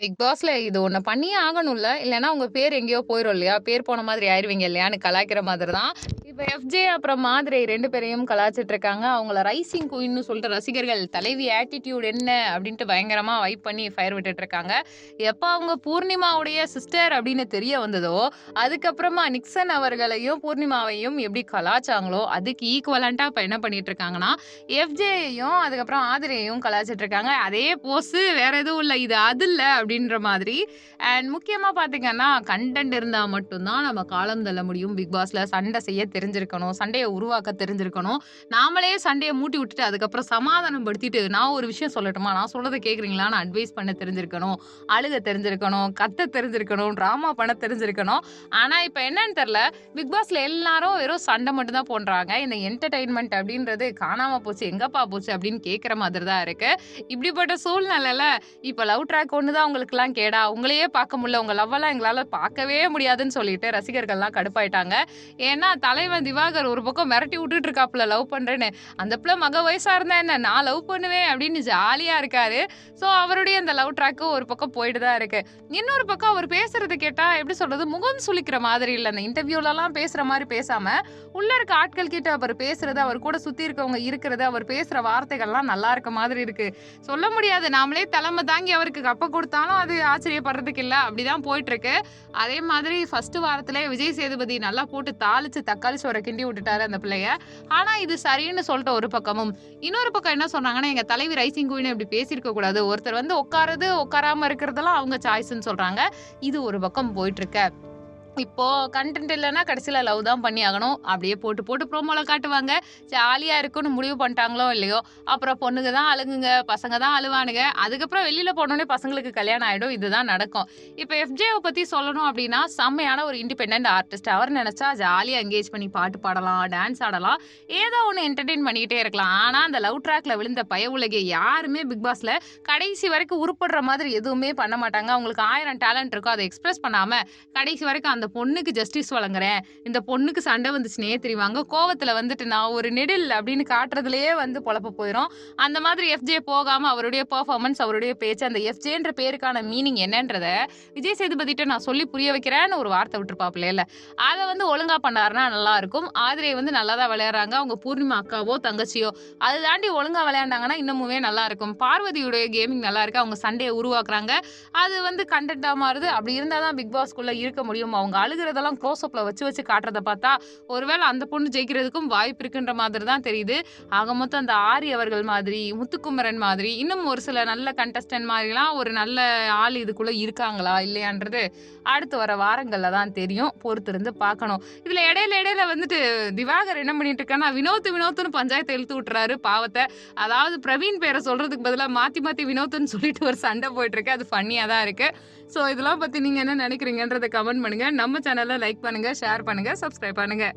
Big பாஸ்ல இது ஒண்ணு பண்ணியே ஆகணும்ல. இல்லைன்னா உங்க பேர் எங்கேயோ போயிரும் இல்லையா? பேர் போன மாதிரி ஆயிருவீங்க இல்லையான்னு கலாய்க்கிற மாதிரி தான். இப்போ எஃப்ஜே அப்புறம் மாதிரி ரெண்டு பேரையும் கலாச்சிட்டு இருக்காங்க. அவங்கள ரைசிங் குயின்னு சொல்லிட்டு ரசிகர்கள் தலைவி ஆட்டிடியூட் என்ன அப்படின்ட்டு பயங்கரமாக வைப் பண்ணி ஃபயர் விட்டுட்டு இருக்காங்க. எப்போ அவங்க பூர்ணிமாவுடைய சிஸ்டர் அப்படின்னு தெரிய வந்ததோ, அதுக்கப்புறமா நிக்சன் அவர்களையும், பூர்ணிமாவையும் எப்படி கலாச்சாங்களோ அதுக்கு ஈக்குவலண்ட்டாக இப்போ என்ன பண்ணிட்டு இருக்காங்கன்னா, எஃப்ஜேயையும் அதுக்கப்புறம் ஆதிரையையும் கலாச்சிட்டு இருக்காங்க. அதே போஸு வேற எதுவும் இல்லை இது அது இல்லை அப்படின்ற மாதிரி. அண்ட் முக்கியமாக பார்த்தீங்கன்னா, கன்டென்ட் இருந்தால் மட்டும்தான் நம்ம காலம் தள்ள முடியும். பிக் பாஸில் சண்டை செய்ய தெரியும் தெரிஞ்சிருக்கணும். சண்டையை உருவாக்க தெரிஞ்சிருக்கணும். நாமளே சண்டையை மூட்டி விட்டுட்டு அதுக்கப்புறம் சமாதானம் படுத்திட்டு, நான் ஒரு விஷயம் சொல்லட்டுமா? நான் சொன்னதை கேட்குறீங்களா நான் அட்வைஸ் பண்ண தெரிஞ்சிருக்கணும். அழுக தெரிஞ்சிருக்கணும். கத்த தெரிஞ்சிருக்கணும். ட்ராமா பண்ண தெரிஞ்சிருக்கணும். ஆனால் இப்போ என்னன்னு தெரில பிக் பாஸ்ல எல்லாரும் வெறும் சண்டை மட்டும் தான் போடுறாங்க. இந்த என்டர்டைன்மெண்ட் அப்படின்றது காணாமல் போச்சு. எங்கப்பா போச்சு அப்படின்னு கேட்குற மாதிரி தான் இருக்கு. இப்படிப்பட்ட சூழ்நிலையில் இப்போ லவ் ட்ராக் ஒன்று தான் உங்களுக்குலாம் கேடா? உங்களையே பார்க்க முடியல. உங்கள் லவ்வெல்லாம் எங்களால் பார்க்கவே முடியாதுன்னு சொல்லிட்டு ரசிகர்கள்லாம் கடுப்பாயிட்டாங்க. ஏன்னா தலைவர் தலைவன் திவாகர் ஒரு பக்கம் மிரட்டி விட்டுட்டு இருக்காப்புல லவ் பண்றேன்னு. அந்த பிள்ளை மக வயசா இருந்தா என்ன? நான் லவ் பண்ணுவேன் அப்படின்னு ஜாலியாக இருக்காரு. ஸோ அவருடைய அந்த லவ் ட்ராக்கும் ஒரு பக்கம் போயிட்டு தான் இருக்கு. இன்னொரு பக்கம் அவர் பேசுறது கேட்டால் எப்படி சொல்றது? முகம் சுளிக்கிற மாதிரி இல்லை அந்த இன்டர்வியூலலாம் பேசுகிற மாதிரி பேசாம, உள்ள இருக்க ஆட்கள் கிட்ட அவர் பேசுறது, அவர் கூட சுற்றி இருக்கவங்க இருக்கிறது, அவர் பேசுகிற வார்த்தைகள்லாம் நல்லா இருக்க மாதிரி இருக்கு. சொல்ல முடியாது. நாமளே தலைமை தாங்கி அவருக்கு கப்ப கொடுத்தாலும் அது ஆச்சரியப்படுறதுக்கு இல்லை அப்படிதான் போயிட்டு இருக்கு. அதே மாதிரி ஃபர்ஸ்ட் வாரத்துல விஜய் சேதுபதி நல்லா போட்டு தாளிச்சு தக்காளி சோற கிண்டி விட்டுட்டாரு அந்த பிள்ளைய. ஆனா இது சரின்னு சொல்லிட்டு ஒரு பக்கமும், இன்னொரு பக்கம் என்ன சொன்னாங்கன்னா, எங்க தலைவி ரைசிங் குயின் இப்படி பேசியிருக்க கூடாது. ஒருத்தர் வந்து உட்கார்றது, உட்காராம இருக்கிறதெல்லாம் அவங்க சாய்ஸ்ன்னு சொல்றாங்க. இது ஒரு பக்கம் போயிட்டு இருக்க. இப்போ கன்டென்ட் இல்லைன்னா கடைசியில் லவ் தான் பண்ணி ஆகணும். அப்படியே போட்டு போட்டு ப்ரோமோல காட்டுவாங்க. ஜாலியாக இருக்குன்னு முடிவு பண்ணிட்டாங்களோ இல்லையோ, அப்புறம் பொண்ணுங்க தான் அழுகுங்க, பசங்க தான் அழுவானுங்க. அதுக்கப்புறம் வெளியில் போனோடனே பசங்களுக்கு கல்யாணம் ஆகிடும் இதுதான் நடக்கும். இப்போ எஃப்ஜேவை பற்றி சொல்லணும் அப்படின்னா செம்மையான ஒரு இண்டிபெண்டன்ட் ஆர்டிஸ்ட். அவர் நினச்சா ஜாலியாக என்கேஜ் பண்ணி பாட்டு பாடலாம், டான்ஸ் ஆடலாம். ஏதோ ஒன்று என்டர்டெயின் பண்ணிக்கிட்டே இருக்கலாம். ஆனால் அந்த லவ் ட்ராக்ல விழுந்த பய உலகை யாருமே பிக் பாஸில் கடைசி வரைக்கும் உருப்படுற மாதிரி எதுவுமே பண்ண மாட்டாங்க. அவங்களுக்கு ஆயிரம் டேலண்ட் இருக்கும். அதை எக்ஸ்பிரஸ் பண்ணாமல் கடைசி வரைக்கும் அந்த பொண்ணுக்கு ஜஸ்டிஸ் வழங்குறேன். இந்த பொண்ணுக்கு சண்டை வந்துச்சுனே தெரிவாங்க. கோவத்தில் வந்துட்டு நான் ஒரு நெடில் அப்படின்னு காட்டுறதுலேயே வந்து பொழப்ப போயிடும் அந்த மாதிரி எஃப்ஜே போகாமல் அவருடைய பர்ஃபார்மன்ஸ் அவருடைய பேச்சு, அந்த எஃப்ஜேன்ற பேருக்கான மீனிங் என்னன்றதை விஜய் சேதுபதிட்ட நான் சொல்லி புரிய வைக்கிறேன்னு ஒரு வார்த்தை விட்ருப்பாப்ளேல்ல அதை வந்து ஒழுங்காக பண்ணாருன்னா நல்லாயிருக்கும் ஆதிரை வந்து நல்லா தான் விளையாடுறாங்க. அவங்க பூர்ணிமா அக்காவோ, தங்கச்சியோ அதை தாண்டி ஒழுங்காக விளையாண்டாங்கன்னா இன்னமுமே நல்லாருக்கும். பார்வதியுடைய கேமிங் நல்லா இருக்கு. அவங்க சண்டையை உருவாக்குறாங்க. அது வந்து கண்டென்ட்டாக மாறுது. அப்படி இருந்தால் தான் பிக் பாஸ்க்குள்ளே இருக்க முடியும். அவங்க அழுகுறதெல்லாம் க்ளோஸ் வச்சு வச்சு காட்டுறத பார்த்தா, ஒருவேளை அந்த பொண்ணு ஜெயிக்கிறதுக்கும் வாய்ப்பு இருக்குன்ற மாதிரி தான் தெரியுது. ஆக மொத்தம் அந்த ஆரி அவர்கள் மாதிரி, முத்துக்குமரன் மாதிரி, இன்னும் ஒரு சில நல்ல கண்டஸ்டன்ட் மாதிரிலாம் ஒரு நல்ல ஆள் இதுக்குள்ளே இருக்காங்களா? இல்லையான்றது அடுத்து வர வாரங்களில் தான் தெரியும். பொறுத்திருந்து பார்க்கணும். இதில் இடையில இடையில வந்துட்டு திவாகர் என்ன பண்ணிட்டு இருக்காருன்னா, வினோத் வினோத்துன்னு பஞ்சாயத்தை இழுத்து விட்டுறாரு பாவத்தை அதாவது பிரவீன் பேரை சொல்றதுக்கு பதிலாக மாற்றி மாற்றி வினோத்துன்னு சொல்லிட்டு ஒரு சண்டை போயிட்டு இருக்கு. அது ஃபன்னியாக தான் இருக்குது ஸோ இதெல்லாம் பற்றி நீங்கள் என்ன நினைக்கிறீங்கன்றதை கமெண்ட் பண்ணுங்க. நம்ம சேனலில் லைக் பண்ணுங்கள் ஷேர் பண்ணுங்கள் சப்ஸ்கிரைப் பண்ணுங்கள்